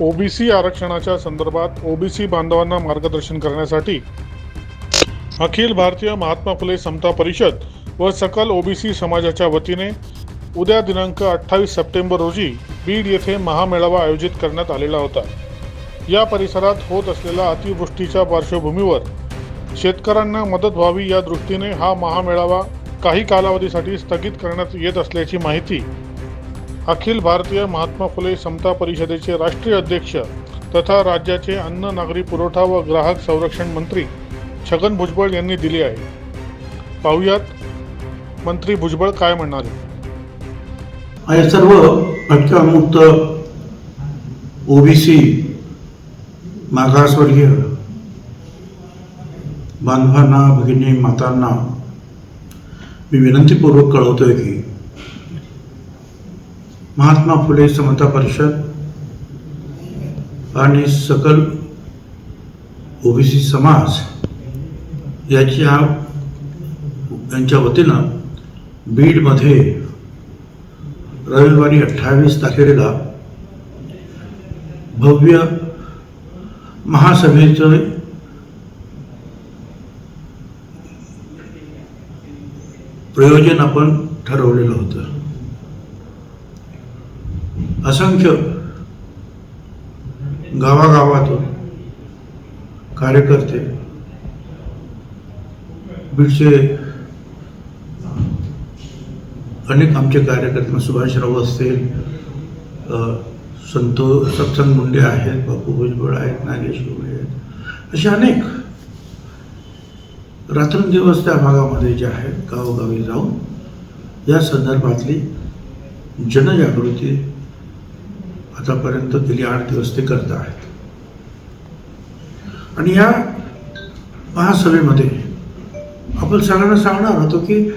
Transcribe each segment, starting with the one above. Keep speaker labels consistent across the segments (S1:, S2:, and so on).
S1: OBC आरक्षणाच्या संदर्भात OBC बांधवांना मार्गदर्शन करण्यासाठी अखिल भारतीय महात्मा फुले समता परिषद व सकल ओबीसी समाजाच्या वतीने उद्या दिनांक अठ्ठावीस सप्टेंबर रोजी बीड येथे महामेळावा आयोजित करण्यात आलेला होता. या परिसरात होत असलेल्या अतिवृष्टीच्या पार्श्वभूमीवर शेतकऱ्यांना मदत व्हावी या दृष्टीने हा महामेळावा काही कालावधीसाठी स्थगित करण्यात येत असल्याची माहिती अखिल भारतीय महात्मा फुले समता परिषदेचे राष्ट्रीय अध्यक्ष तथा राज्याचे अन्न नागरी पुरवठा व ग्राहक संरक्षण मंत्री छगन भुजबळ यांनी दिली आहे. पाहुयात मंत्री भुजबळ काय म्हणाले?
S2: हे सर्व भटक्यामुक्त ओबीसी मागासवर्गीय बांधवांना भगिनी मातांना मी विनंतीपूर्वक कळवतोय की महात्मा फुले समता परिषद आणि सकल ओबीसी समाज याच्या यांच्या वतीनं बीडमध्ये रविवारी अठ्ठावीस तारखेला भव्य महासभेचं प्रयोजन आपण ठरवलेलं होतं. असंख्य गावागावातून कार्यकर्ते बीडचे अनेक आमचे कार्यकर्ते सुभाषराव असतील संतो सत्संग मुंडे आहेत बापू भुजबळ आहेत नागेश गोळे आहेत असे अनेक रात्रंदिवस त्या भागामध्ये जे आहेत गावोगावी जाऊन या संदर्भातली जनजागृती आतापर्यंत गेली आठ दिवस ते करत आहेत. आणि या महासभेमध्ये आपण सगळ्यांना सांगणार होतो की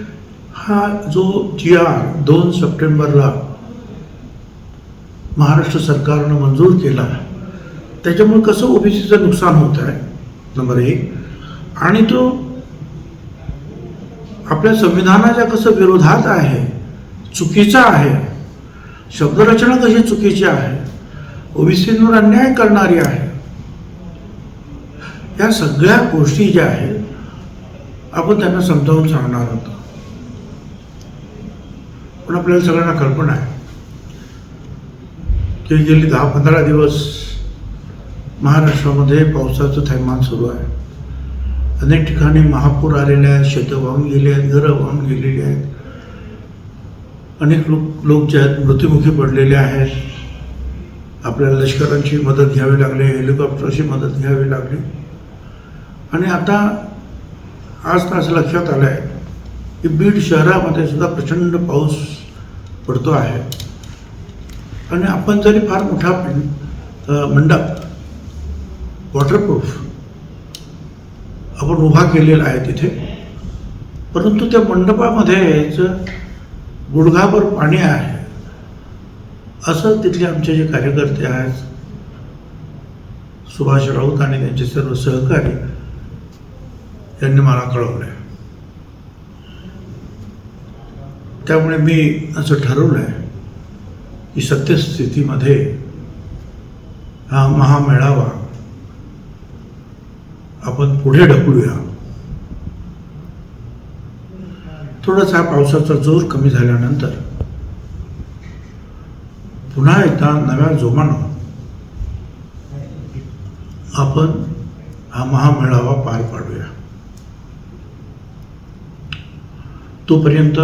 S2: हा जो जी आर दोन सप्टेंबरला महाराष्ट्र सरकारनं मंजूर केला त्याच्यामुळे कसं ओबीसीचं नुकसान होत आहे नंबर एक. आणि तो आपल्या संविधानाच्या कसं विरोधात आहे चुकीचा आहे शब्दरचना कशी चुकीची आहे? ओबीसींवर अन्याय करणारी आहे. या सगळ्या गोष्टी ज्या आहेत आपण त्यांना समजावून सांगणार होतो पण आपल्याला सगळ्यांना कल्पना आहे. की गेली दहा पंधरा दिवस महाराष्ट्रामध्ये पावसाचं थैमान सुरू आहे. अनेक ठिकाणी महापूर आलेले आहेत शेतं वाहून गेली आहेत घरं वाहून गेलेली आहेत. अनेक लोक लोक जे आहेत मृत्युमुखी पडलेले आहेत. आपल्याला लष्करांची मदत घ्यावी लागली हेलिकॉप्टरची मदत घ्यावी लागली. आणि आता आज तर असं लक्षात आलं आहे की बीड शहरामध्ये सुद्धा प्रचंड पाऊस पडतो आहे. आणि आपण जरी फार मोठा मंडप वॉटरप्रूफ आपण उभा केलेला आहे तिथे परंतु त्या मंडपामध्येच गुडघाभर पाणी आहे. असं तिथले आमचे जे कार्यकर्ते आहेत सुभाष राऊत आणि त्यांचे सर्व सहकारी यांनी मला कळवलं आहे त्यामुळे मी असं ठरवलं आहे की सत्यस्थितीमध्ये हा महामेळावा आपण पुढे ढकलूया. थोडासा हा पावसाचा जोर कमी झाल्यानंतर पुन्हा एकदा नव्या जोमानं आपण हा महामेळावा पार पाडूया. तोपर्यंत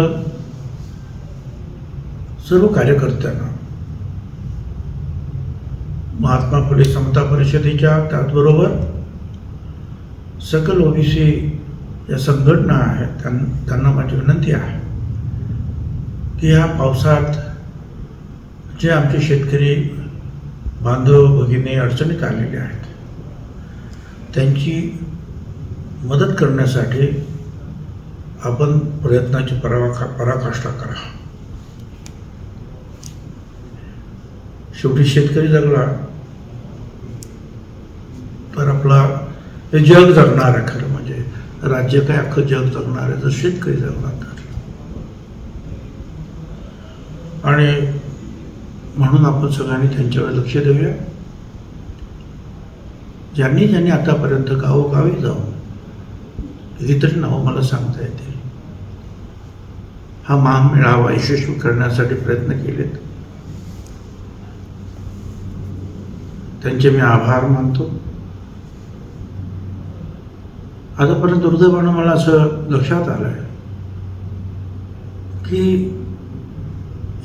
S2: सर्व कार्यकर्त्यांना महात्मा फुले समता परिषदेच्या त्याचबरोबर सकल ओबीसी या संघटना आहेत त्यां त्यांना माझी विनंती आहे की या पावसात जे आमचे शेतकरी बांधव भगिनी अडचणीत आलेले आहेत त्यांची मदत करण्यासाठी आपण प्रयत्नाची पराका पराकाष्ठा करा. शेवटी शेतकरी जगला तर आपला हे जग जगणार आहे खरं. राज्य काय अख्खं जग जगणार आहे तर शेतकरी जगणार आणि म्हणून आपण सगळ्यांनी त्यांच्यावर लक्ष देऊया. ज्यांनी ज्यांनी आतापर्यंत गावोगावी जाऊन कितीतरी नावं मला सांगता येतील. हा महामेळावा यशस्वी करण्यासाठी प्रयत्न केलेत. त्यांचे मी आभार मानतो. आतापर्यंत दुर्दैवानं मला असं लक्षात आलं आहे की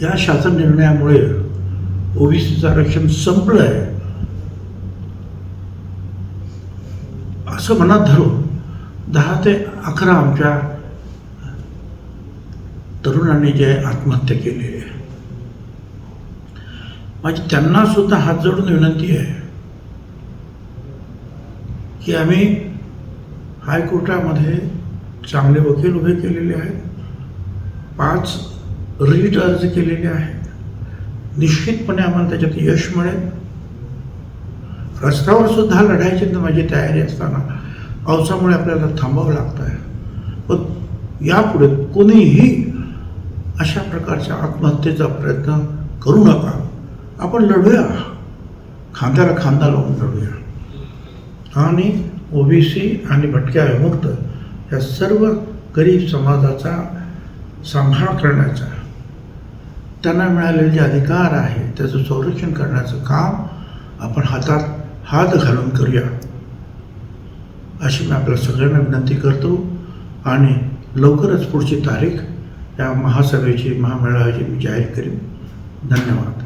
S2: या शासन निर्णयामुळे ओबीसीचं आरक्षण संपलं आहे असं मनात धरून दहा ते अकरा आमच्या तरुणांनी जे आत्महत्या केली आहे. माझी त्यांना सुद्धा हात जोडून विनंती आहे की आम्ही हायकोर्टामध्ये चांगले वकील उभे केलेले आहेत. पाच रीट अर्ज केलेले आहेत. निश्चितपणे आम्हाला त्याच्यात यश मिळेल. रस्त्यावर सुद्धा लढायची तर माझी तयारी असताना पावसामुळे आपल्याला थांबावं लागतं आहे पण यापुढे कोणीही अशा प्रकारच्या आत्महत्येचा प्रयत्न करू नका. आपण लढूया. खांद्याला खांदा लावून लढूया. आणि ओबीसी आणि भटक्या विमुक्त या सर्व गरीब समाजाचा सांभाळ करण्याचा त्यांना मिळालेले जे अधिकार आहे त्याचं संरक्षण करण्याचं काम आपण हातात हात घालून करूया. अशी मी आपल्या सगळ्यांना विनंती करतो आणि लवकरच पुढची तारीख या महासभेची महामेळाव्याची मी जाहीर करीन. धन्यवाद.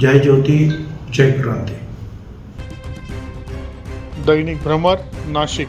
S2: जय ज्योती जय क्रांती.
S1: दैनिक भ्रमर नाशिक.